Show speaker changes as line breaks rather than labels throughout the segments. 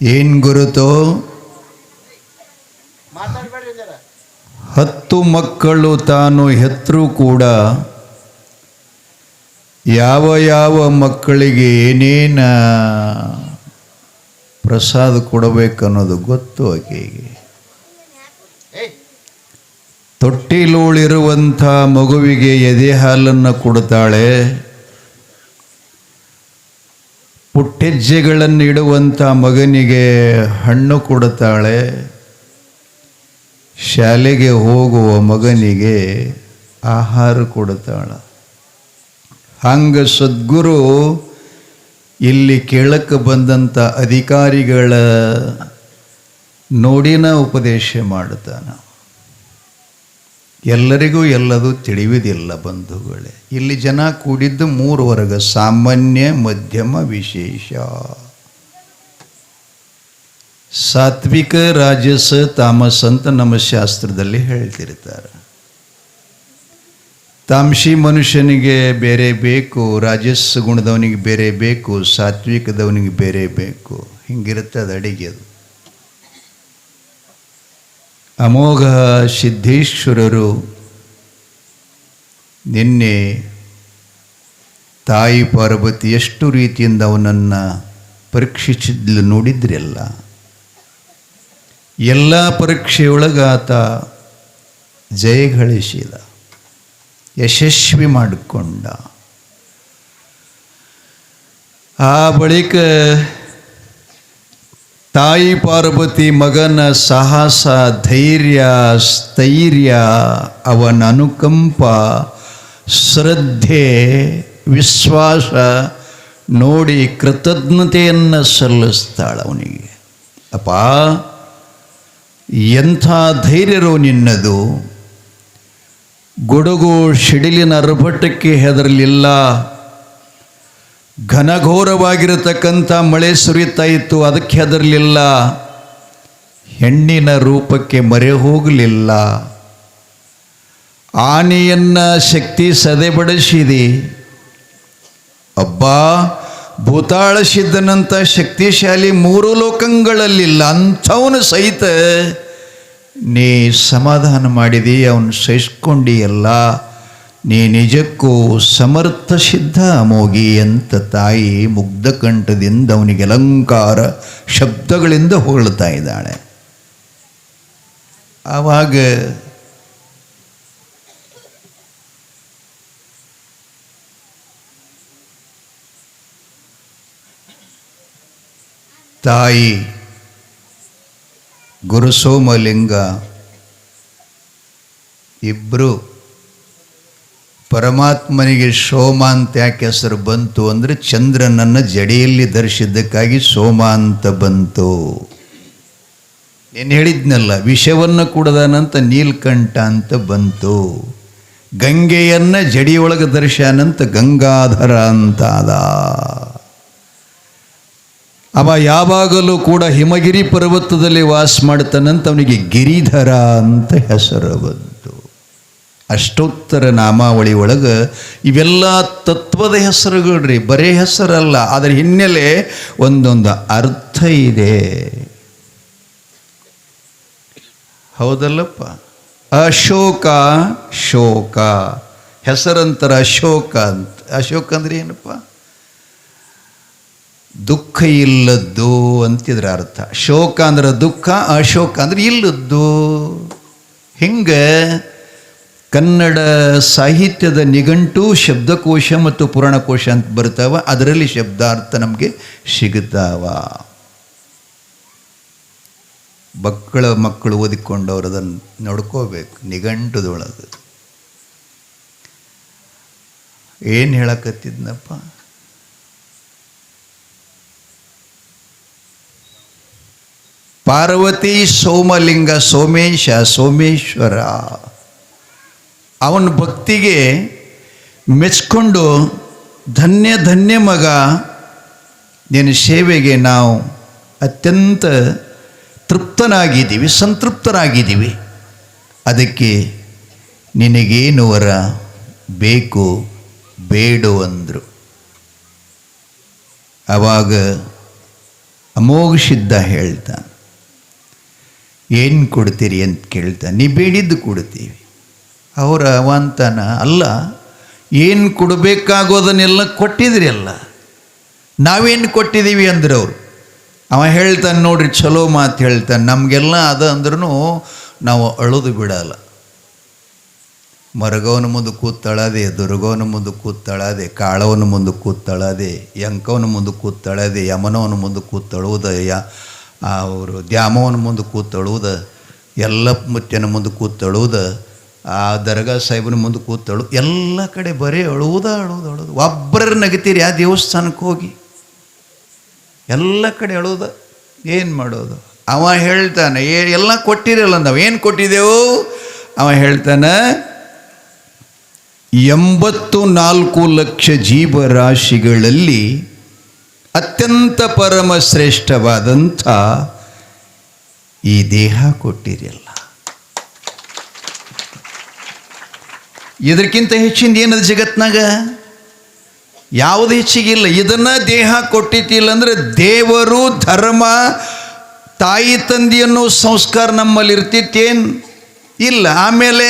ಏನ್ ಗುರುತು? ಹತ್ತು ಮಕ್ಕಳು ತಾನು ಹೆತ್ತರೂ ಕೂಡ ಯಾವ ಯಾವ ಮಕ್ಕಳಿಗೆ ಏನೇನ ಪ್ರಸಾದ ಕೊಡಬೇಕನ್ನೋದು ಗೊತ್ತು ಆಕೆಗೆ. ತೊಟ್ಟಿಲೂಳಿರುವಂಥ ಮಗುವಿಗೆ ಎದೆ ಹಾಲನ್ನು ಕೊಡ್ತಾಳೆ ಪುಟ್ಟೆಜ್ಜೆಗಳನ್ನು ಇಡುವಂಥ ಮಗನಿಗೆ ಹಣ್ಣು ಕೊಡುತ್ತಾಳೆ. ಶಾಲೆಗೆ ಹೋಗುವ ಮಗನಿಗೆ ಆಹಾರ ಕೊಡುತ್ತಾಳೆ. ಹಂಗ ಸದ್ಗುರು ಇಲ್ಲಿ ಕೇಳಕ್ಕೆ ಬಂದಂಥ ಅಧಿಕಾರಿಗಳ ನೋಡಿನ ಉಪದೇಶ ಮಾಡುತ್ತಾನೆ. ಎಲ್ಲರಿಗೂ ಎಲ್ಲದು ತಿಳಿಯುವುದಿಲ್ಲ ಬಂಧುಗಳೇ. ಇಲ್ಲಿ ಜನ ಕೂಡಿದ್ದು ಮೂರು ವರ್ಗ, ಸಾಮಾನ್ಯ, ಮಧ್ಯಮ, ವಿಶೇಷ. ಸಾತ್ವಿಕ, ರಾಜಸ, ತಾಮಸ ಅಂತ ನಮ್ಮ ಶಾಸ್ತ್ರದಲ್ಲಿ ಹೇಳ್ತಿರ್ತಾರೆ. ತಾಮಸಿ ಮನುಷ್ಯನಿಗೆ ಬೇರೆ ಬೇಕು, ರಾಜಸ್ ಗುಣದವನಿಗೆ ಬೇರೆ ಬೇಕು, ಸಾತ್ವಿಕದವನಿಗೆ ಬೇರೆ ಬೇಕು. ಹಿಂಗಿರುತ್ತೆ ಅದು ಅಡಿಗೆ ಅದು. ಅಮೋಘ ಸಿದ್ಧೇಶ್ವರರು ನಿನ್ನೆ ತಾಯಿ ಪಾರ್ವತಿ ಎಷ್ಟು ರೀತಿಯಿಂದ ಅವನನ್ನು ಪರೀಕ್ಷಿಸಿದ್ಲು ನೋಡಿದ್ರೆಲ್ಲ ಎಲ್ಲ ಪರೀಕ್ಷೆಯೊಳಗಾತ ಜಯ ಗಳಿಸಿದ ಯಶಸ್ವಿ ಮಾಡಿಕೊಂಡ. ಆ ಬಳಿಕ ತಾಯಿ ಪಾರ್ವತಿ ಮಗನ ಸಾಹಸ, ಧೈರ್ಯ, ಸ್ಥೈರ್ಯ, ಅವನ ಅನುಕಂಪ, ಶ್ರದ್ಧೆ, ವಿಶ್ವಾಸ ನೋಡಿ ಕೃತಜ್ಞತೆಯನ್ನು ಸಲ್ಲಿಸ್ತಾಳ ಅವನಿಗೆ. ಅಪ್ಪ, ಎಂಥ ಧೈರ್ಯರು ನಿನ್ನದು. ಗುಡುಗು ಸಿಡಿಲಿನ ಅರ್ಭಟಕ್ಕೆ ಹೆದರಲಿಲ್ಲ. ಘನಘೋರವಾಗಿರತಕ್ಕಂಥ ಮಳೆ ಸುರಿತಾ ಇತ್ತು ಅದಕ್ಕೆ ಹೆದರಲಿಲ್ಲ. ಹೆಣ್ಣಿನ ರೂಪಕ್ಕೆ ಮರೆ ಹೋಗಲಿಲ್ಲ. ಆನೆಯನ್ನು ಶಕ್ತಿ ಸದೆಬಡಿಸಿದೆ. ಅಬ್ಬಾ ಭೂತಾಳ ಸಿದ್ಧನಂತ ಶಕ್ತಿಶಾಲಿ ಮೂರು ಲೋಕಗಳಲ್ಲಿಲ್ಲ, ಅಂಥವನು ಸಹಿತ ನೀ ಸಮಾಧಾನ ಮಾಡಿದಿ ಅವನು ಸಹಿಸ್ಕೊಂಡಿಯಲ್ಲ. ನೀ ನಿಜಕ್ಕೂ ಸಮರ್ಥ ಸಿದ್ಧ ಅಮೋಗಿ ಅಂತ ತಾಯಿ ಮುಗ್ಧ ಕಂಠದಿಂದ ಅವನಿಗೆ ಅಲಂಕಾರ ಶಬ್ದಗಳಿಂದ ಹೊಗಳ್ತಾ ಇದ್ದಾಳೆ. ಆವಾಗ ತಾಯಿ ಗುರುಸೋಮಲಿಂಗ ಇಬ್ಬರು ಪರಮಾತ್ಮನಿಗೆ ಸೋಮ ಅಂತ ಯಾಕೆ ಹೆಸರು ಬಂತು ಅಂದರೆ ಚಂದ್ರನನ್ನು ಜಡೆಯಲ್ಲಿ ಧರಿಸಿದ್ದಕ್ಕಾಗಿ ಸೋಮ ಅಂತ ಬಂತು. ಏನು ಹೇಳಿದ್ನಲ್ಲ, ವಿಷವನ್ನು ಕುಡದನಂತ ನೀಲ್ಕಂಠ ಅಂತ ಬಂತು. ಗಂಗೆಯನ್ನು ಜಡಿಯೊಳಗೆ ಧರಿಸ್ಯಾನಂತ ಗಂಗಾಧರ ಅಂತಾದ. ಅವ ಯಾವಾಗಲೂ ಕೂಡ ಹಿಮಗಿರಿ ಪರ್ವತದಲ್ಲಿ ವಾಸ ಮಾಡ್ತಾನಂತ ಅವನಿಗೆ ಗಿರಿಧರ ಅಂತ ಹೆಸರು ಬಂತು. ಅಷ್ಟೋತ್ತರ ನಾಮಾವಳಿ ಒಳಗೆ ಇವೆಲ್ಲ ತತ್ವದ ಹೆಸರುಗಳ್ರಿ, ಬರೇ ಹೆಸರಲ್ಲ ಅದರ ಹಿನ್ನೆಲೆ ಒಂದೊಂದು ಅರ್ಥ ಇದೆ. ಹೌದಲ್ಲಪ್ಪ? ಅಶೋಕ, ಶೋಕ. ಹೆಸರಂತರ ಅಶೋಕ ಅಂತ. ಅಶೋಕ ಅಂದ್ರೆ ಏನಪ್ಪ? ದುಃಖ ಇಲ್ಲದ್ದು ಅಂತಿದ್ರ ಅರ್ಥ. ಶೋಕ ಅಂದ್ರೆ ದುಃಖ, ಅಶೋಕ ಅಂದ್ರೆ ಇಲ್ಲದ್ದು. ಹಿಂಗೆ ಕನ್ನಡ ಸಾಹಿತ್ಯದ ನಿಘಂಟು, ಶಬ್ದಕೋಶ ಮತ್ತು ಪುರಾಣಕೋಶ ಅಂತ ಬರ್ತಾವ, ಅದರಲ್ಲಿ ಶಬ್ದಾರ್ಥ ನಮಗೆ ಸಿಗುತ್ತಾವ. ಮಕ್ಕಳ ಮಕ್ಕಳು ಓದಿಕೊಂಡವ್ರು ಅದನ್ನು ನೋಡ್ಕೋಬೇಕು, ನಿಘಂಟುದೊಳಗೆ. ಏನು ಹೇಳಕತ್ತಿದ್ನಪ್ಪ? ಪಾರ್ವತಿ ಸೋಮಲಿಂಗ ಸೋಮೇಶ ಸೋಮೇಶ್ವರ. ಅವನ ಭಕ್ತಿಗೆ ಮೆಚ್ಕೊಂಡು ಧನ್ಯ ಧನ್ಯ ಮಗ, ನಿನ್ನ ಸೇವೆಗೆ ನಾವು ಅತ್ಯಂತ ತೃಪ್ತನಾಗಿದ್ದೀವಿ, ಸಂತೃಪ್ತರಾಗಿದ್ದೀವಿ. ಅದಕ್ಕೆ ನಿನಗೇನು ವರ? ಬೇಕು, ಬೇಡು ಅಂದರು. ಆವಾಗ ಅಮೋಘ ಸಿದ್ಧ ಹೇಳ್ತಾನೆ, ಏನು ಕೊಡ್ತೀರಿ ಅಂತ ಕೇಳ್ತಾನೆ, ನೀ ಬೇಡಿದ್ದು ಕೊಡ್ತೀವಿ. ಅವರ ಅವಂತನ ಅಲ್ಲ, ಏನು ಕೊಡಬೇಕಾಗೋದನ್ನೆಲ್ಲ ಕೊಟ್ಟಿದ್ರಿ ಅಲ್ಲ. ನಾವೇನು ಕೊಟ್ಟಿದ್ದೀವಿ ಅಂದ್ರೆ ಅವರು. ಅವ ಹೇಳ್ತಾನೆ ನೋಡ್ರಿ ಚಲೋ ಮಾತು ಹೇಳ್ತಾನೆ. ನಮಗೆಲ್ಲ ಅದ ಅಂದ್ರೂ ನಾವು ಅಳೋದು ಬಿಡಲ್ಲ. ಮರಗವನ ಮುಂದೆ ಕೂತಳದೆ, ದುರ್ಗವನ ಮುಂದೆ ಕೂತಳದೆ, ಕಾಳವನ ಮುಂದೆ ಕೂತಳದೆ, ಯಂಕವನ ಮುಂದೆ ಕೂತಳದೆ, ಯಮನವನ ಮುಂದೆ ಕೂತಳುವುದ ಯ ಅವರು ದ್ಯಾಮವನ ಮುಂದೆ ಕೂತಳುವುದ ಎಲ್ಲ ಮುತ್ಯನ ಮುಂದೆ ಕೂತಳುವುದ ಆ ದರ್ಗಾ ಸಾಹೇಬನ ಮುಂದೆ ಕೂತಳು. ಎಲ್ಲ ಕಡೆ ಬರೀ ಅಳುವುದ, ಅಳುವುದು ಅಳುವುದು. ಒಬ್ಬರ ನಗತೀರಿ, ಆ ದೇವಸ್ಥಾನಕ್ಕೆ ಹೋಗಿ. ಎಲ್ಲ ಕಡೆ ಅಳುವುದ. ಏನು ಮಾಡೋದು? ಅವ ಹೇಳ್ತಾನೆ, ಏ, ಎಲ್ಲ ಕೊಟ್ಟಿರಲ್ಲ ನಾವು ಏನು ಕೊಟ್ಟಿದ್ದೆವು? ಅವ ಹೇಳ್ತಾನೆ, ಎಂಬತ್ತು ನಾಲ್ಕು ಲಕ್ಷ ಜೀವರಾಶಿಗಳಲ್ಲಿ ಅತ್ಯಂತ ಪರಮ ಶ್ರೇಷ್ಠವಾದಂಥ ಈ ದೇಹ ಕೊಟ್ಟಿರಲ್ಲ. ಇದಕ್ಕಿಂತ ಹೆಚ್ಚಿಂದ ಏನದು ಜಗತ್ನಾಗ? ಯಾವುದು ಹೆಚ್ಚಿಗಿಲ್ಲ ಇದನ್ನ ದೇಹ ಕೊಟ್ಟಿತಿಲ್ಲ ಅಂದ್ರೆ ದೇವರು, ಧರ್ಮ, ತಾಯಿ, ತಂದೆ ಅನ್ನೋ ಸಂಸ್ಕಾರ ನಮ್ಮಲ್ಲಿ ಇರ್ತಿತ್ತೇನು? ಇಲ್ಲ. ಆಮೇಲೆ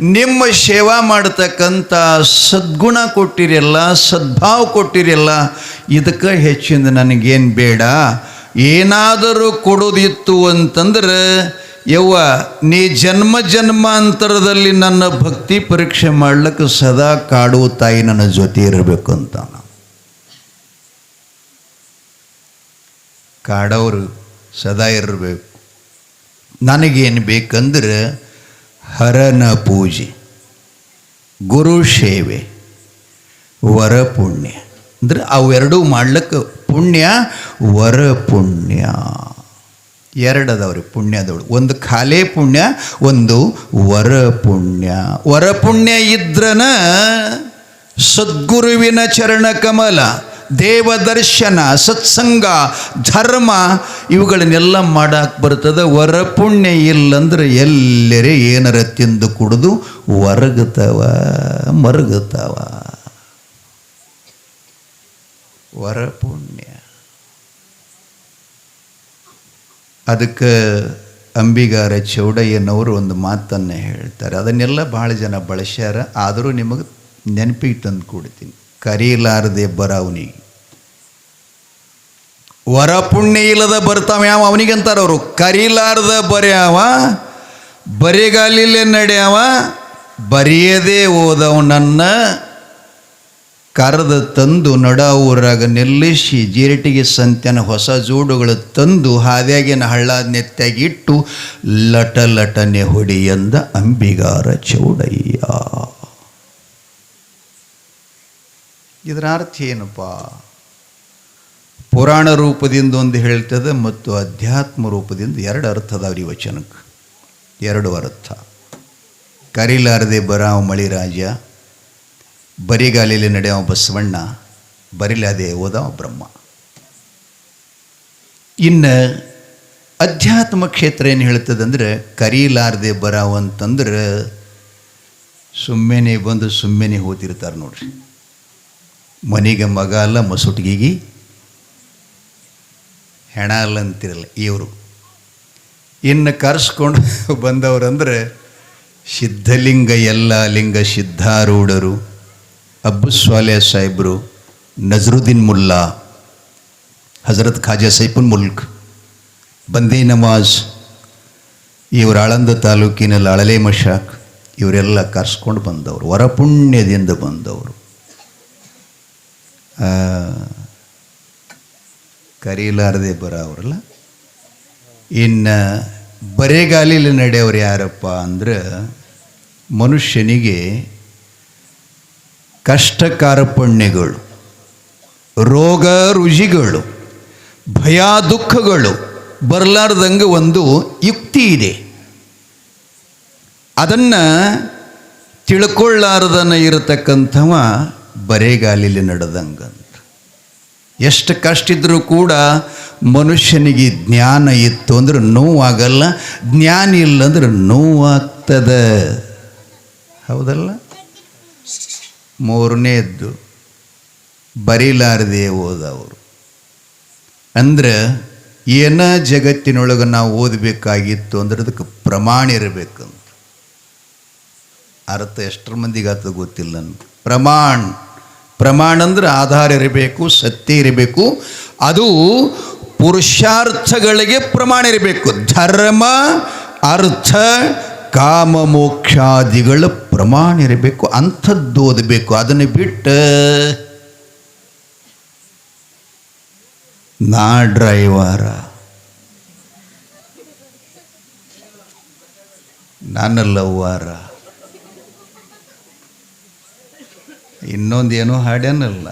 ನಿಮ್ಮ ಸೇವಾ ಮಾಡತಕ್ಕಂಥ ಸದ್ಗುಣ ಕೊಟ್ಟಿರಲ್ಲ ಸದ್ಭಾವ ಕೊಟ್ಟಿರಲ್ಲ ಇದಕ್ಕೆ ಹೆಚ್ಚಿಂದ ನನಗೇನು ಬೇಡ. ಏನಾದರೂ ಕೊಡೋದಿತ್ತು ಅಂತಂದ್ರೆ ಯವ್ವ, ನೀ ಜನ್ಮ ಜನ್ಮಾಂತರದಲ್ಲಿ ನನ್ನ ಭಕ್ತಿ ಪರೀಕ್ಷೆ ಮಾಡ್ಲಿಕ್ಕೆ ಸದಾ ಕಾಡುವ ತಾಯಿ ನನ್ನ ಜೊತೆ ಇರಬೇಕು ಅಂತ ಕಾಡೋರು ಸದಾ ಇರಬೇಕು. ನನಗೇನು ಬೇಕಂದ್ರೆ ಹರನ ಪೂಜೆ, ಗುರು ಸೇವೆ, ವರ ಪುಣ್ಯ. ಅಂದ್ರೆ ಅವೆರಡೂ ಮಾಡ್ಲಿಕ್ಕೆ ಪುಣ್ಯ, ವರ ಪುಣ್ಯ. ಎರಡು ಅದಾವ್ರಿ ಪುಣ್ಯದವಳು ಒಂದು ಖಾಲಿ ಪುಣ್ಯ, ಒಂದು ವರ ಪುಣ್ಯ. ವರ ಪುಣ್ಯ ಇದ್ರನ ಸದ್ಗುರುವಿನ ಚರಣ ಕಮಲ ದೇವದರ್ಶನ ಸತ್ಸಂಗ, ಧರ್ಮ, ಇವುಗಳನ್ನೆಲ್ಲ ಮಾಡಕ್ಕೆ ಬರ್ತದೆ. ವರ ಪುಣ್ಯ ಇಲ್ಲಂದ್ರೆ ಎಲ್ಲರೇ ಏನರ ತಿಂದು ಕುಡಿದು ಹೊರಗುತ್ತವ ವರ ಪುಣ್ಯ ಅದಕ್ಕೆ ಅಂಬಿಗಾರ ಚೌಡಯ್ಯನವರು ಒಂದು ಮಾತನ್ನು ಹೇಳ್ತಾರೆ. ಅದನ್ನೆಲ್ಲ ಭಾಳ ಜನ ಬಳಸ್ಯಾರ. ಆದರೂ ನಿಮಗೆ ನೆನಪಿಗೆ ತಂದು ಕೊಡ್ತೀನಿ. ಕರೀಲಾರದೆ ಬರವನಿಗೆ ವರ ಪುಣ್ಯ ಇಲ್ಲದ ಬರ್ತಾವ ಯಾವ? ಅವನಿಗಂತಾರ ಅವರು. ಕರೀಲಾರ್ದ ಬರೆಯವ ಬರಿಗಾಲಿಲ್ಲೇ ನಡೆಯವ, ಬರೆಯದೇ ಓದವನನ್ನ ಕರೆದ ತಂದು ನಡ ಊರಾಗ ನಿಲ್ಲಿಸಿ ಜೀರಟಿಗೆ ಸಂತ್ಯನ ಹೊಸ ಜೋಡುಗಳು ತಂದು ಹಾವ್ಯಾಗಿನ ಹಳ್ಳ ನೆತ್ತಾಗಿಟ್ಟು ಲಟ ಲಟನೆ ಹೊಡಿ ಎಂದ ಅಂಬಿಗಾರ ಚೌಡಯ್ಯ. ಇದರ ಅರ್ಥ ಏನಪ್ಪ? ಪುರಾಣ ರೂಪದಿಂದ ಒಂದು ಹೇಳ್ತದೆ ಮತ್ತು ಅಧ್ಯಾತ್ಮ ರೂಪದಿಂದ ಎರಡು ಅರ್ಥ ವಚನಕ್ಕೆ ಎರಡು ಅರ್ಥ. ಕರಿಲಾರದೆ ಬರಾವ್ ಮಳಿರಾಜ. ಬರಿಗಾಲಿಲಿ ನಡೆಯುವ ಬಸವಣ್ಣ ಬರಿಲಾದೆ ಓದವ ಬ್ರಹ್ಮ. ಇನ್ನು ಅಧ್ಯಾತ್ಮ ಕ್ಷೇತ್ರ ಏನು ಹೇಳ್ತದಂದ್ರೆ, ಕರೀಲಾರದೆ ಬರಾವ ಅಂತಂದ್ರೆ ಸುಮ್ಮನೆ ಬಂದು ಸುಮ್ಮನೆ ಹೋತಿರ್ತಾರೆ ನೋಡ್ರಿ. ಮನೆಗೆ ಮಗ ಅಲ್ಲ, ಮಸುಟ್ಗಿಗಿ ಹೆಣ ಅಲ್ಲ ಅಂತಿರಲ್ಲ ಇವರು. ಇನ್ನು ಕರೆಸ್ಕೊಂಡು ಬಂದವರಂದರೆ, ಸಿದ್ಧಲಿಂಗ ಎಲ್ಲ ಲಿಂಗ ಸಿದ್ಧಾರೂಢರು. ಅಬ್ಬು ಸ್ವಾಲಿಯ ಸಾಹೇಬರು ನಜರುದ್ದೀನ್ ಮುಲ್ಲಾ, ಹಜರತ್ ಖಾಜಾ ಸೈಫುಲ್ ಮುಲ್ಕ್, ಬಂದೇ ನವಾಜ್ ಇವರ ಆಳಂದ ತಾಲೂಕಿನಲ್ಲಿ ಅಳಲೆ ಮಶಾಕ್, ಇವರೆಲ್ಲ ಕರ್ಸ್ಕೊಂಡು ಬಂದವರು, ವರಪುಣ್ಯದಿಂದ ಬಂದವರು. ಕರೀಲಾರದೆ ಬರೋವ್ರಲ್ಲ? ಇನ್ನು ಬರೆಗಾಲಿಲಿ ನಡೆಯವ್ರು ಯಾರಪ್ಪ ಅಂದ್ರೆ ಮನುಷ್ಯನಿಗೆ ಕಷ್ಟ ಕಾರ್ಪಣ್ಯಗಳು ರೋಗ ರುಜಿಗಳು, ಭಯ ದುಃಖಗಳು, ಬರಲಾರ್ದಂಗೆ ಒಂದು ಯುಕ್ತಿ ಇದೆ. ಅದನ್ನು ತಿಳ್ಕೊಳ್ಳಾರ್ದನ ಇರತಕ್ಕಂಥವ ಬರೇಗಾಲಿಲಿ ನಡೆದಂಗಂತ. ಎಷ್ಟು ಕಷ್ಟ ಇದ್ದರೂ ಕೂಡ ಮನುಷ್ಯನಿಗೆ ಜ್ಞಾನ ಇತ್ತು ಅಂದ್ರೆ ನೋವಾಗಲ್ಲ, ಜ್ಞಾನ ಇಲ್ಲ ಅಂದ್ರೆ ನೋವಾಗ್ತದೆ. ಹೌದಲ್ಲ? ಮೂರನೇದ್ದು, ಬರೀಲಾರದೆ ಓದವರು ಅಂದ್ರೆ, ಏನ ಜಗತ್ತಿನೊಳಗೆ ನಾವು ಓದಬೇಕಾಗಿತ್ತು ಅಂದ್ರೆ ಅದಕ್ಕೆ ಪ್ರಮಾಣ ಇರಬೇಕಂತ. ಅರ್ಥ ಎಷ್ಟರ ಮಂದಿಗೆ ಆತ ಗೊತ್ತಿಲ್ಲ ಅಂತ ಪ್ರಮಾಣ ಪ್ರಮಾಣ ಅಂದ್ರೆ ಆಧಾರ ಇರಬೇಕು, ಸತ್ಯ ಇರಬೇಕು, ಅದು ಪುರುಷಾರ್ಥಗಳಿಗೆ ಪ್ರಮಾಣ ಇರಬೇಕು. ಧರ್ಮ, ಅರ್ಥ, ಕಾಮ, ಮೋಕ್ಷಾದಿಗಳ ಪ್ರಮಾಣ ಇರಬೇಕು, ಅಂಥದ್ದು ಓದಬೇಕು. ಅದನ್ನು ಬಿಟ್ಟು ನಾ ಡ್ರೈವರ. ನಾನು ಲವ್ವಾರ. ಇನ್ನೊಂದೇನೋ ಹಾಡ್ಯಾನಲ್ಲ.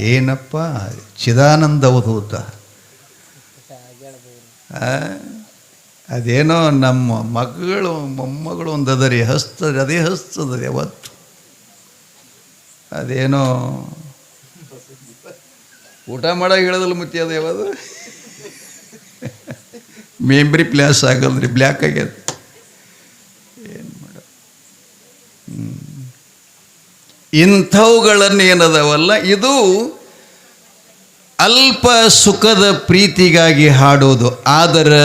ಏನಪ್ಪ? ಚಿದಾನಂದ ಅವಧೂತ? ಅದೇನೋ ನಮ್ಮ ಮಗಳು, ಮೊಮ್ಮಗಳು ಒಂದು ಅದರಿ ಹಸ್ತದ, ಅದೇ ಹಸ್ತದ ಯಾವತ್ತು ಅದೇನೋ ಊಟ ಮಾಡಾಗ ಹೇಳೋದಲ್ಲ ಮುತ್ತಿ ಅದು? ಯಾವುದು ಮೆಮ್ರಿ ಪ್ಲಾಸ್ ಆಗಲ್ರಿ, ಬ್ಲ್ಯಾಕ್ ಆಗ್ಯದ. ಏನು ಮಾಡ ಇಂಥವುಗಳನ್ನು ಏನದವಲ್ಲ, ಇದು ಅಲ್ಪ ಸುಖದ ಪ್ರೀತಿಗಾಗಿ ಹಾಡೋದು. ಆದರೆ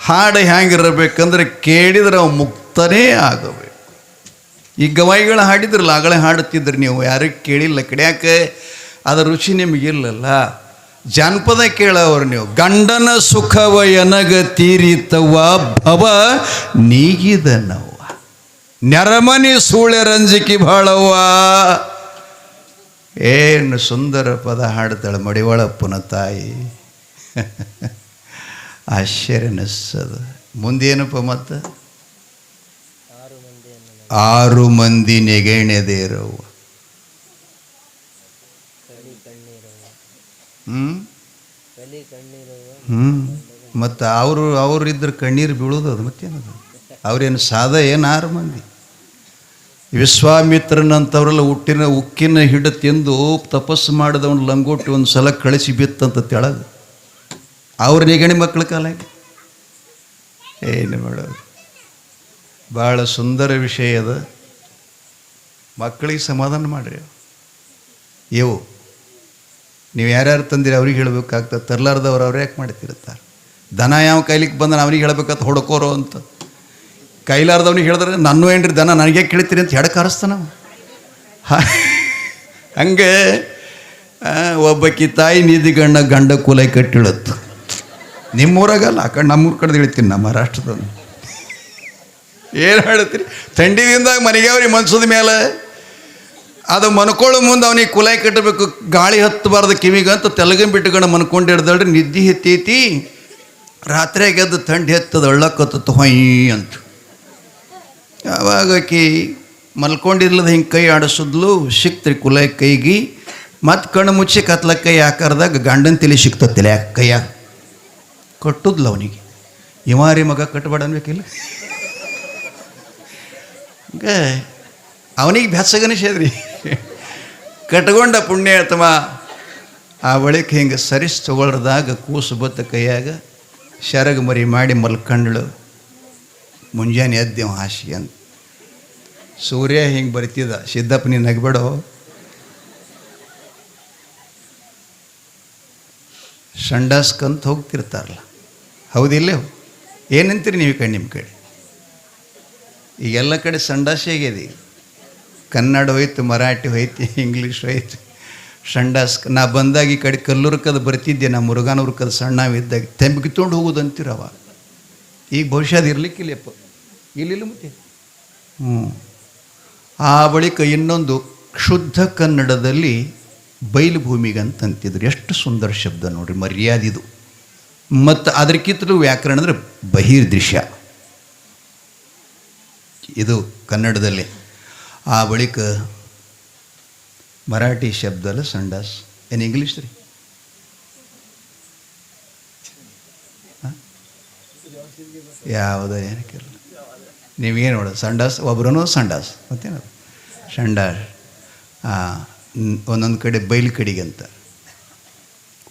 ಹಾಡು ಹೆಂಗಿರಬೇಕಂದ್ರೆ ಕೇಳಿದ್ರೆ ಅವು ಮುಕ್ತನೇ ಆಗಬೇಕು. ಈ ಗವಾಯಿಗಳು ಹಾಡಿದ್ರಲ್ಲ, ಆಗಲೇ ಹಾಡುತ್ತಿದ್ರಿ ನೀವು, ಯಾರಿಗೆ ಕೇಳಿಲ್ಲ ಕಡಿಯಾಕೆ ಅದರ ರುಚಿ ನಿಮಗಿಲ್ಲಲ್ಲ ಜಾನಪದ ಕೇಳವರು ನೀವು, ಗಂಡನ ಸುಖವ ಎನಗ ತೀರಿತವ ಭವ ನೀಗಿದನವ್ವ. ನೆರಮನಿ ಸೂಳೆ ರಂಜಿಕಿ ಬಾಳವ್ವ ಏನು ಸುಂದರ ಪದ ಹಾಡ್ತಾಳೆ ಮಡಿವಾಳಪ್ಪನ ತಾಯಿ. ಆಶ್ಚರ್ಯ ಮುಂದೆ ಮುಂದೇನಪ್ಪ ಮತ್ತು? ಆರು ಮಂದಿ ನೆಗೆಣೆದೇರವ್ವ. ಹ್ಞೂ ಹ್ಞೂ ಮತ್ತು ಅವರು ಅವರಿದ್ರೆ ಕಣ್ಣೀರು ಬೀಳೋದು ಅದು ಮತ್ತೇನದು? ಅವ್ರೇನು ಸಾದ ಏನು ಆರು ಮಂದಿ? ವಿಶ್ವಾಮಿತ್ರನಂಥವರೆಲ್ಲ ಹುಟ್ಟಿನ ಉಕ್ಕಿನ ಹಿಡ ತಿಂದು ತಪಸ್ಸು ಮಾಡಿದವನು ಲಂಗೋಟಿ ಒಂದು ಸಲ ಕಳಿಸಿ ಬಿತ್ತಂತ ತೆಳದು ಅವ್ರ ನಿಗಣಿ ಮಕ್ಕಳ ಕಾಲಕ್ಕೆ ಏನು ಮಾಡೋದು? ಭಾಳ ಸುಂದರ ವಿಷಯ ಅದ. ಮಕ್ಕಳಿಗೆ ಸಮಾಧಾನ ಮಾಡಿರಿ ಇವು ನೀವು ಯಾರ್ಯಾರು ತಂದಿರಿ ಅವ್ರಿಗೆ ಹೇಳಬೇಕಾಗ್ತದೆ. ತರ್ಲಾರ್ದವ್ರು ಅವ್ರು ಯಾಕೆ ಮಾಡ್ತಿರ್ತಾರೆ? ದನ ಯಾವ ಕೈಲಿಕ್ಕೆ ಬಂದ್ರೆ ಅವ್ರಿಗೆ ಹೇಳಬೇಕಂತ ಹೊಡ್ಕೋರು ಅಂತ. ಕೈಲಾರ್ದವ್ನಿಗೆ ಹೇಳಿದ್ರೆ, ನನ್ನ ಏನ್ರಿ ದನ ನನಗೆ ಕೇಳ್ತೀರಿ ಅಂತ ಅವ. ಹಂಗೆ ಒಬ್ಬಕ್ಕಿ ಒಬ್ಬಕಿ ತಾಯಿ ನಿಧಿಗಣ್ಣ ಗಂಡ ಕುಲೈ ಕಟ್ಟಿಳತ್ತು. ನಿಮ್ಮೂರಾಗಲ್ಲ, ಆ ಕಡೆ ನಮ್ಮೂರ ಕಡೆ ಹೇಳ್ತೀನಿ, ನಮ್ಮ ಮಹಾರಾಷ್ಟ್ರದ ಏನು ಹೇಳ್ತೀರಿ ಥಂಡಿದಿಂದಾಗ ಮನೆಗೆ ಅವ್ರಿಗೆ ಮನ್ಸದ ಮೇಲೆ. ಅದು ಮನ್ಕೊಳ್ಳೋ ಮುಂದೆ ಅವನಿಗೆ ಕುಲಾಯಿ ಕಟ್ಟಬೇಕು, ಗಾಳಿ ಹತ್ತಬಾರ್ದು ಕಿವಿಗಂತ ತೆಲಗಂ ಬಿಟ್ಟುಕೊಂಡು ಮನ್ಕೊಂಡು ಹಿಡ್ದಳ್ರಿ, ನಿದ್ದೆ ಹೆತ್ತೈತಿ. ರಾತ್ರಿಯಾಗ ಎದ್ದು ಥಂಡಿ ಹೆತ್ತದ ಅಳ್ಳಕ್ಕತ್ತ ಹೊಯ್ ಅಂತ. ಆಕಿ ಮಲ್ಕೊಂಡಿರ್ಲದ ಹಿಂಗೆ ಕೈ ಆಡಿಸಿದ್ಲು, ಸಿಕ್ತ್ರಿ ಕುಲಾಯಿ ಕೈಗೆ. ಮತ್ತು ಕಣ್ಣು ಮುಚ್ಚಿ ಕತ್ಲ ಕೈ ಆಕಾರದಾಗ ಗಂಡನ ತಲೆ ಸಿಕ್ತತ್ತಿಲ್ಲ ತಲೆ ಕೈಯಾಗ ಕಟ್ಟುದ್ಲ ಅವನಿಗೆ. ಇಮಾರಿ ಮಗ ಕಟ್ಟಬೇಡ ಅನ್ಬೇಕಿಲ್ಲ? ಅವನಿಗೆ ಬೆಚ್ಚಗನಿಸದ್ರಿ ಕಟ್ಕೊಂಡ ಅಥವಾ ಆ ಬಳಿಕ ಹಿಂಗೆ ಸರಿಸ್ ತಗೊಳ್ರದಾಗ ಕೂಸು ಬತ್ತ ಕೈಯಾಗ ಶರಗ ಮರಿ ಮಾಡಿ ಮಲ್ಕಂಡ್ಳು. ಮುಂಜಾನೆ ಎದ್ದೇವ ಹಾಸಿ ಅಂತ. ಸೂರ್ಯ ಹಿಂಗೆ ಬರ್ತಿದ್ದ, ಸಿದ್ದಪ್ಪ ನೀನು ನಗಬೇಡೋ? ಸಂಡಾಸ್ಕಂತ ಹೋಗ್ತಿರ್ತಾರಲ್ಲ. ಹೌದಿಲ್ಲ ಏನಂತೀರಿ ನೀವು ಕಣ್ಣು ನಿಮ್ಮ ಕಡೆ? ಈಗ ಎಲ್ಲ ಕಡೆ ಸಂಡಾಸೆ ಆಗ್ಯದ ಈಗ ಕನ್ನಡ ಹೋಯ್ತು, ಮರಾಠಿ ಹೋಯ್ತು, ಇಂಗ್ಲೀಷ್ ಹೋಯ್ತು. ಸಂಡಾಸ್, ನಾ ಬಂದಾಗ ಈ ಕಡೆ ಕಲ್ಲುರ್ಕದ ಬರ್ತಿದ್ದೆ, ನಾ ಮುರುಗಾನೂರ್ಕದ ಸಣ್ಣವಿದ್ದಾಗ ತೆಂಬಿಗೆ ತೊಗೊಂಡು ಹೋಗೋದು ಅಂತೀರವ ಈಗ ಭವಿಷ್ಯ ಅದು ಇರಲಿಕ್ಕಿಲ್ಲಪ್ಪ ಇಲ್ಲಿಲ್ಲ ಮತ್ತೆ? ಹ್ಞೂ ಆ ಬಳಿಕ ಇನ್ನೊಂದು ಶುದ್ಧ ಕನ್ನಡದಲ್ಲಿ ಬಯಲು ಭೂಮಿಗೆ ಅಂತಂತಿದ್ರು ಎಷ್ಟು ಸುಂದರ ಶಬ್ದ ನೋಡ್ರಿ, ಮರ್ಯಾದಿದು. ಮತ್ತು ಅದಕ್ಕಿಂತಲೂ ವ್ಯಾಕರಣ ಅಂದರೆ ಬಹಿರ್ದೃಶ್ಯ. ಇದು ಕನ್ನಡದಲ್ಲಿ. ಆ ಬಳಿಕ ಮರಾಠಿ ಶಬ್ದಲ್ಲ ಸಂಡಾಸ್. ಏನು ಇಂಗ್ಲೀಷ್ ರೀ? ಯಾವುದೋ ಏನಕ್ಕೆ ನೀವೇನು ನೋಡ, ಸಂಡಾಸ್ ಒಬ್ಬರೂ ಸಂಡಾಸ್. ಮತ್ತೇನದು? ಸಂಡಾಸ್. ಒಂದೊಂದು ಕಡೆ ಬೈಲು ಕಡಿಗೆ ಅಂತ.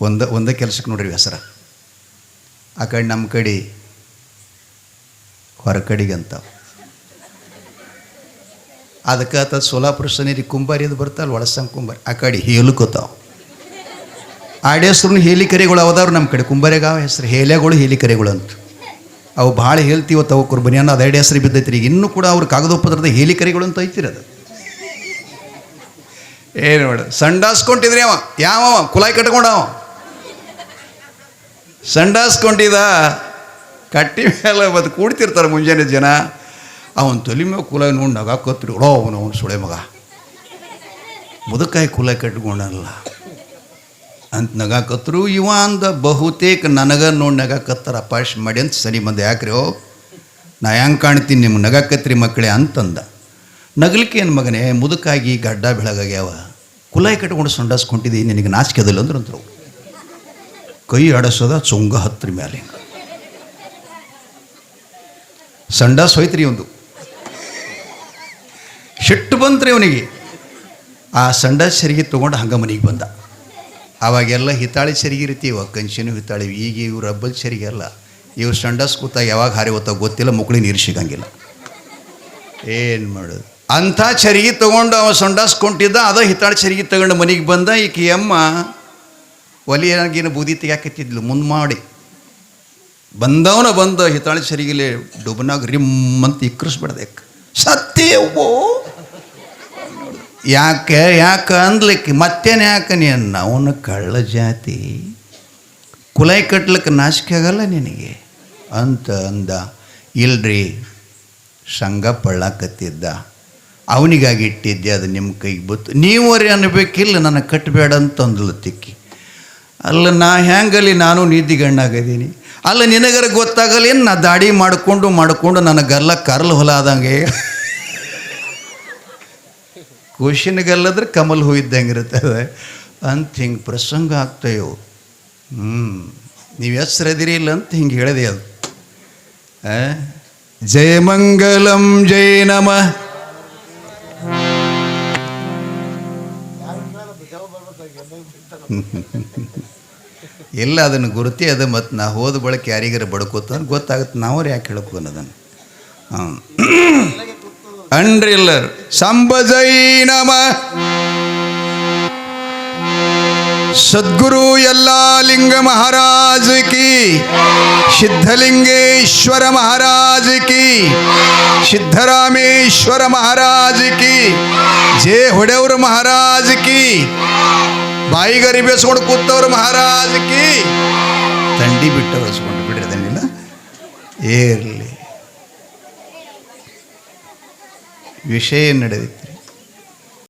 ಒಂದು, ಒಂದೇ ಕೆಲಸಕ್ಕೆ ನೋಡ್ರಿ ಹೆಸರ ಆ ಕಡೆ ನಮ್ಮ ಕಡೆ ಹೊರ ಕಡೆಗೆ ಅಂತ ಅದಕ್ಕೆ ಆತ ಸೋಲಾಪುರ ಸನಿರಿ ಕುಂಬಾರಿ ಅದು ಬರ್ತಾವಲ್ಲ ಒಳಸಂಗ್ ಕುಂಬಾರಿ. ಆ ಕಡೆ ಹೇಳುಕೋತಾವ ಆಡೇಸ್ರು ಹೇಲಿಕರೆಗಳು ಅವದವ್ರು ನಮ್ಮ ಕಡೆ. ಕುಂಬಾರಿಗಾವ ಹೆಸರು ಹೇಲೆಗಳು ಹೇಲಿಕರೆಗಳು ಅಂತ. ಅವು ಭಾಳ ಹೇಳ್ತೀವ ಅವು ಕುರ್ಬನಿ ಅನ್ನೋ ಅದು ಎರಡು ಹೆಸರು ಬಿದ್ದೈತಿ ಈಗ ಇನ್ನೂ ಕೂಡ ಅವ್ರ ಕಾಗದೋಪದ್ರದ ಹೇಲಿಕರೆಗಳು ಅಂತ ಐತಿರದು ಅದು. ಏನು ಮಾಡ ಸಂಡಾಸ್ಕೊಂಡಿದ್ರಿ ಅವ. ಯಾವ ಕುಲಾಯಿ ಕಟ್ಕೊಂಡವ? ಸಂಡಾಸ್ಕೊಂಡಿದ? ಕಟ್ಟಿ ಮೇಲೆ ಮತ್ತು ಕೂಡ್ತಿರ್ತಾರೆ ಮುಂಜಾನೆ ಜನ. ಅವನ ತಲೆ ಮೇಲೆ ಕುಲ ನೋಡಿ ನಗಾಕತ್ರಿ ಓ, ಅವನು ಅವನು ಸುಳೆ ಮಗ. ಮುದುಕಾಯಿ ಕುಲ ಕಟ್ಕೊಂಡಲ್ಲ ಅಂತ ನಗಾಕತ್ರು ಇವ ಅಂದ ಬಹುತೇಕ ನನಗ ನೋಡಿ ನಗಾಕತ್ತಾರ ಪಾಶ್ ಮಾಡಿ ಅಂತ ಸರಿ ಮಂದಿ ಯಾಕ್ರಿ ಓ? ನಾ ಹೆಂಗೆ ಕಾಣ್ತೀನಿ ನಿಮ್ಮ ನಗಾಕತ್ರಿ ಮಕ್ಕಳೇ ಅಂತಂದ. ನಗಲಿಕ್ಕೆ ಏನು ಮಗನೇ, ಮುದುಕಾಗಿ ಗಡ್ಡ ಬೆಳಗಾಗ್ಯಾವ. ಕುಲಾಯಿ ಕಟ್ಕೊಂಡು ಸಂಡಾಸ್ಕೊಂಡಿದ್ದೀನಿ ನಿನಗೆ ನಾಚಿಕೆ ಅದಲ್ಲ ಅಂದ್ರೆ ಅಂದ್ರು. ಕೈ ಅಡಸದ ಚೊಂಗ ಹತ್ರಿ ಮೇಲೆ ಸಂಡಾಸ್ ಹೋಯ್ತ್ರಿ ಒಂದು ಸಿಟ್ಟು ಬಂತ್ರಿ ಅವನಿಗೆ. ಆ ಸಂಡಾಸ್ ಸರಿಗೆ ತೊಗೊಂಡು ಹಂಗ ಮನೆಗೆ ಬಂದ. ಅವಾಗೆಲ್ಲ ಹಿತಾಳಿ ಸರಿಗೆ ಇರ್ತೀವ ಕಂಚಿನೂ ಹಿತಾಳಿ ಈಗ ಇವ್ರು ರಬ್ಬಲ್ ಸರಿಗೆ ಅಲ್ಲ. ಇವ್ರು ಸಂಡಾಸ್ ಕೂತ ಯಾವಾಗ ಹಾರಿ ಹೋತಾಗ ಗೊತ್ತಿಲ್ಲ, ಮುಕ್ಳಿ ನೀರು ಸಿಗಂಗಿಲ್ಲ. ಏನು ಮಾಡೋದು? ಅಂಥ ಚರಿಗೆ ತೊಗೊಂಡು ಅವ ಸಂಡಾಸ್ ಕೊಂಡಿದ್ದ ಅದ ಹಿತಾಳಿ ಚರಿಗೆ ತಗೊಂಡು ಮನೆಗೆ ಬಂದ, ಈಕೆ ಅಮ್ಮ ಒಲಿಯಾಗಿನ ಬೂದಿ ತೆಗಿಯಾಕತ್ತಿದ್ಲು, ಮುಂದೆ ಮಾಡಿ. ಬಂದವನ ಬಂದ ಹಿತಾಳಿ ಸರಿಗಿಲೆ ಡುಬನಾಗ ರಿಮ್ ಅಂತ ಇಕ್ಕರಿಸ್ಬಿಡ್ದಕ್ಕೆ ಸತ್ಯವೋ ಯಾಕೆ ಯಾಕೆ ಅಂದ್ಲಿಕ್ಕೆ ಮತ್ತೇನು ಯಾಕೆ ನೀನು ಅವನು ಕಳ್ಳ ಜಾತಿ. ಕುಲೈ ಕಟ್ಲಿಕ್ಕೆ ನಾಚಿಕೆ ಆಗಲ್ಲ ನಿನಗೆ? ಅಂತ ಅಂದ. ಇಲ್ರಿ, ಸಂಘ ಪಳ್ಳಾಕತ್ತಿದ್ದ. ಅವನಿಗಾಗಿ ಇಟ್ಟಿದ್ದೆ, ಅದು ನಿಮ್ಮ ಕೈಗೆ ಬತ್ತು. ನೀವರೇ ಅನ್ಬೇಕಿಲ್ಲ ನನಗೆ ಕಟ್ಟಬೇಡ ಅಂತ ಅಂದ್ಲು ತಿಕ್ಕಿ. ಅಲ್ಲ ನಾ ಹ್ಯಾಂಗಲ್ಲಿ ನಾನು ನಿದ್ದಿಗಣ್ಣಾಗದೀನಿ ಅಲ್ಲ ನಿನಗರ ಗೊತ್ತಾಗಲ್ಲ ಏನು ನಾ ದಾಡಿ ಮಾಡಿಕೊಂಡು ಮಾಡಿಕೊಂಡು ನನಗೆಲ್ಲ ಕರ್ಲ್ ಹೊಲ ಆದಂಗೆ. ಖುಷಿನಗಲ್ಲದ್ರೆ ಕಮಲ್ ಹೂ ಇದ್ದಂಗೆ ಇರ್ತದೆ ಅಂತ ಹಿಂಗೆ ಪ್ರಸಂಗ ಆಗ್ತಾಯೋ ಹ್ಞೂ ನೀವು ಹೆಸ್ರದಿರಿ ಇಲ್ಲ ಅಂತ ಹಿಂಗೆ ಹೇಳಿದೆ ಅದು? ಜಯ ಮಂಗಲಂ, ಜಯ ನಮಃ. ಇಲ್ಲ ಅದನ್ನು ಗುರುತಿ ಅದು ಮತ್ತು ನಾ ಹೋದ ಬಳಕೆ ಯಾರಿಗಾರ ಬಡ್ಕೋತ ಗೊತ್ತಾಗುತ್ತೆ ನಾವ್ರು ಯಾಕೆ ಹೇಳ್ಕೊ ಅದನ್ನು? ಹಾಂ. ಅನ್ರಿ ಎಲ್ಲರು ಸಂಬಜೈ ನಮ. ಸದ್ಗುರು ಎಲ್ಲಾ ಲಿಂಗ ಮಹಾರಾಜ್ ಕಿ. ಸಿದ್ಧಲಿಂಗೇಶ್ವರ ಮಹಾರಾಜ್ ಕಿ. ಸಿದ್ಧರಾಮೇಶ್ವರ ಮಹಾರಾಜ್ ಕಿ. ಜೇ ಹೊಡೆಯವರು ಮಹಾರಾಜ್ ಕಿ. ಬಾಯಿಗರಿ ಬೇಸ್ಕೊಂಡು ಕೂತವ್ರು ಮಹಾರಾಜ್ ಕಿ. ತಂಡಿ ಬಿಟ್ಟು ಬಳಸ್ಕೊಂಡು ಬಿಡಿರದೇನಿಲ್ಲ ಏರ್ಲಿ. ವಿಷಯ ನಡೆದಿತ್ತು.